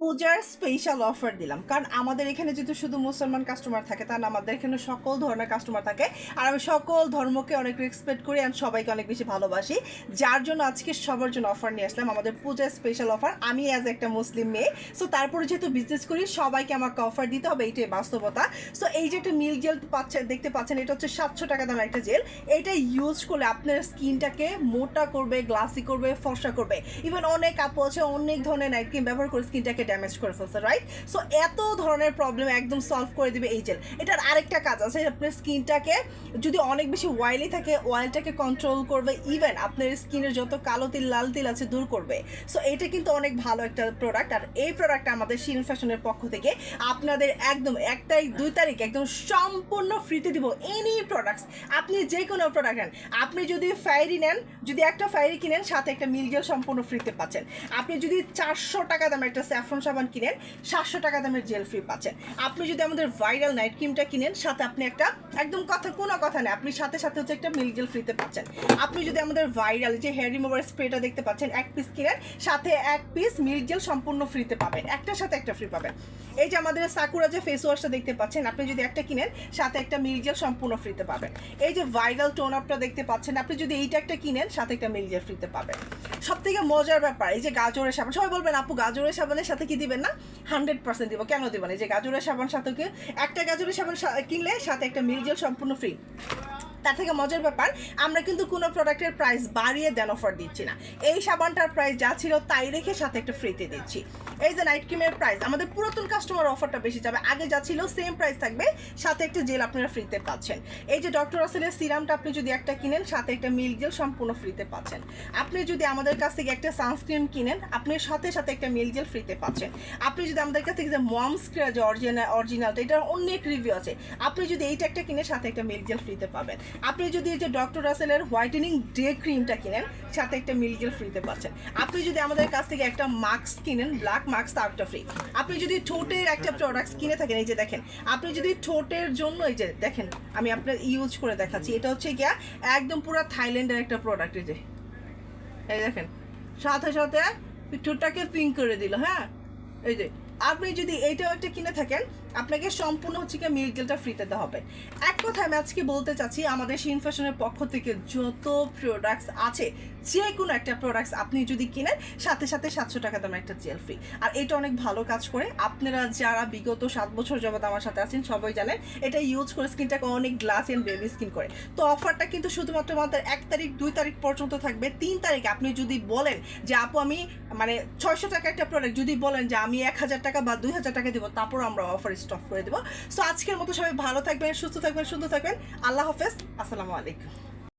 পূজার special offer দিলাম। কারণ আমাদের এখানে যেহেতু শুধু মুসলমান কাস্টমার থাকে তার আমাদের এখানে সকল ধরনের কাস্টমার থাকে। আর আমি সকল ধর্মকে অনেক রেসপেক্ট করি আর সবাইকে অনেক বেশি ভালোবাসি। যার জন্য আজকে সবার জন্য অফার নিয়ে আসলাম, আমাদের পূজার স্পেশাল অফার আমি অ্যাজ একটা মুসলিম মেয়ে সো তারপরে যেহেতু বিজনেস করি, সবাইকে আমাকে অফার দিতে হবে এইটাই বাস্তবতা। সো এই যে একটা মিল্ক জেল পাচ্ছেন দেখতে পাচ্ছেন, এটা হচ্ছে সাতশো টাকা দামের একটা জেল এটা ইউজ করলে আপনার স্কিনটাকে মোটা করবে গ্লাসি করবে, ফর্সা করবে। ইভেন অনেক আপু আছে, অনেক ধরনের নাইট ক্রিম ব্যবহার করে স্কিনটাকে ড্যামেজ করে ফেলছে রাইট সো এত ধরনের প্রবলেম একদম সলভ করে দিবে এই জেল এটার আরেকটা কাজ আছে আপনার স্কিনটাকে যদি অনেক বেশি অয়েলি থাকে ওয়াইলটাকে কন্ট্রোল করবে ইভেন আপনার স্কিনের যত কালো তিল, লাল তিল আছে দূর করবে। সো এটা কিন্তু অনেক ভালো একটা প্রোডাক্ট আর এই প্রোডাক্টটা আমাদের শিন ফ্যাশনের পক্ষ থেকে আপনাদের একদম এক তারিখ, দুই তারিখ একদম সম্পূর্ণ ফ্রিতে দিব এনি প্রোডাক্টস আপনি যে কোনো প্রোডাক্ট নেন। আপনি যদি ফায়ারি নেন, যদি একটা ফায়ারি কিনেন, সাথে একটা মিলজেল সম্পূর্ণ ফ্রিতে পাচ্ছেন। আপনি যদি চারশো টাকা দামের একটা স্যাফরন সাবান কিনেন, সাতশো টাকা দামের জেল ফ্রি পাচ্ছেন। আপনি যদি আমাদের ভাইরাল নাইট ক্রিমটা কিনেন, সাথে আপনি একটা একদম কথা, কোনো কথা নেই আপনি সাথে সাথে হচ্ছে একটা মিল্ক জেল ফ্রিতে পাচ্ছেন। আপনি যদি আমাদের ভাইরাল যে হেয়ার রিমুভার স্প্রেটা দেখতে পাচ্ছেন, এক পিস কিনেন, সাথে এক পিস মিল্ক জেল সম্পূর্ণ ফ্রিতে পাবেন, একটার সাথে একটা ফ্রি পাবেন। এই যে আমাদের সাকুরা যে ফেস ওয়াশটা দেখতে পাচ্ছেন, আপনি যদি একটা কিনেন, সাথে একটা মিল্ক জেল সম্পূর্ণ ফ্রিতে পাবেন। এই যে ভাইরাল টোন আপটা দেখতে পাচ্ছেন, আপনি যদি এইটা একটা কিনেন, সাথে একটা মিল্ক জেল ফ্রিতে পাবেন। সব থেকে মজার ব্যাপার, এই যে গাজরের সাবান, সবাই বলবেন, আপু, গাজরের সাবানের সাথে কি দিবেন না? হান্ড্রেড পার্সেন্ট দিব। কেন দিবেন এই যে গাজরের সাবান সাথে একটা গাজরের সাবান কিনলে সাথে একটা মিলজেল জেল সম্পূর্ণ ফ্রি তার থেকে মজার ব্যাপার, আমরা কিন্তু কোনো প্রোডাক্টের প্রাইস বাড়িয়ে দেন অফার দিচ্ছি না। এই সাবানটার প্রাইস যা ছিল তাই রেখে সাথে একটা ফ্রিতে দিচ্ছি। এই যে নাইট ক্রিমের প্রাইস আমাদের পুরাতন কাস্টমার অফারটা বেশি যাবে। আগে যা ছিল সেম প্রাইস থাকবে, সাথে একটা জেল আপনারা ফ্রিতে পাচ্ছেন। এই যে ডক্টর আসলের সিরামটা আপনি যদি একটা কিনেন, সাথে একটা মিল্ক জেল সম্পূর্ণ ফ্রিতে পাচ্ছেন। আপনি যদি আমাদের কাছ থেকে একটা সানস্ক্রিন কিনেন, আপনি সাথে সাথে একটা মিল্ক জেল ফ্রিতে পাচ্ছেন। আপনি যদি আমাদের কাছ থেকে যে মমস ক্রিয়া যে অরিজিনাল অরিজিনালটা এটার অনেক রিভিউ আছে। আপনি যদি এইটা একটা কিনে সাথে একটা মিল্ক জেল ফ্রিতে পাবেন। আপনি যদি এই যে ডক্টর রাসেলের হোয়াইটেনিং ডে ক্রিমটা কিনেন সাথে একটা মিল্ক জেল ফ্রিতে পাচ্ছেন। আপনি যদি আমাদের কাছ থেকে একটা মাস্ক কিনেন ব্ল্যাক মাস্ক তারটা ফ্রি আপনি যদি ঠোঁটের একটা প্রোডাক্টস কিনে থাকেন, এই যে দেখেন, আপনি যদি ঠোঁটের জন্য, এই যে দেখেন, আমি আপনার ইউজ করে দেখাচ্ছি, এটা হচ্ছে গিয়া একদম পুরো থাইল্যান্ডের একটা প্রোডাক্ট এই যে। এই দেখেন, সাথে সাথে ঠোঁটটাকে পিঙ্ক করে দিল হ্যাঁ? এই যে, আপনি যদি এইটাও একটা কিনে থাকেন আপনাকে সম্পূর্ণ হচ্ছে কি মিল্ক জেলটা ফ্রিতে দেওয়া হবে। এক কথা আমি আজকে বলতে চাচ্ছি, আমাদের শিন ফ্যাশনের পক্ষ থেকে যত প্রোডাক্টস আছে যে কোনো একটা প্রোডাক্টস আপনি যদি কিনেন, সাথে সাথে সাতশো টাকা দামের একটা জেল ফ্রি আর এটা অনেক ভালো কাজ করে। আপনারা যারা বিগত সাত বছর যাবত আমার সাথে আছেন, সবাই জানেন, এটা ইউজ করে স্কিনটাকে অনেক গ্লাস এন্ড বেবি স্কিন করে। তো অফারটা কিন্তু শুধুমাত্র আমাদের এক তারিখ, দুই তারিখ পর্যন্ত থাকবে। তিন তারিখ আপনি যদি বলেন যে, আপু, আমি মানে ছয়শো টাকা একটা প্রোডাক্ট যদি বলেন যে, আমি এক হাজার টাকা বা দুই হাজার টাকা দেবো তারপর আমরা অফার স্টপ করে দেবো। সো আজকের মতো সবাই ভালো থাকবেন, সুস্থ থাকবেন, সুন্দর থাকবেন। আল্লাহ হাফেজ, আসসালামু আলাইকুম।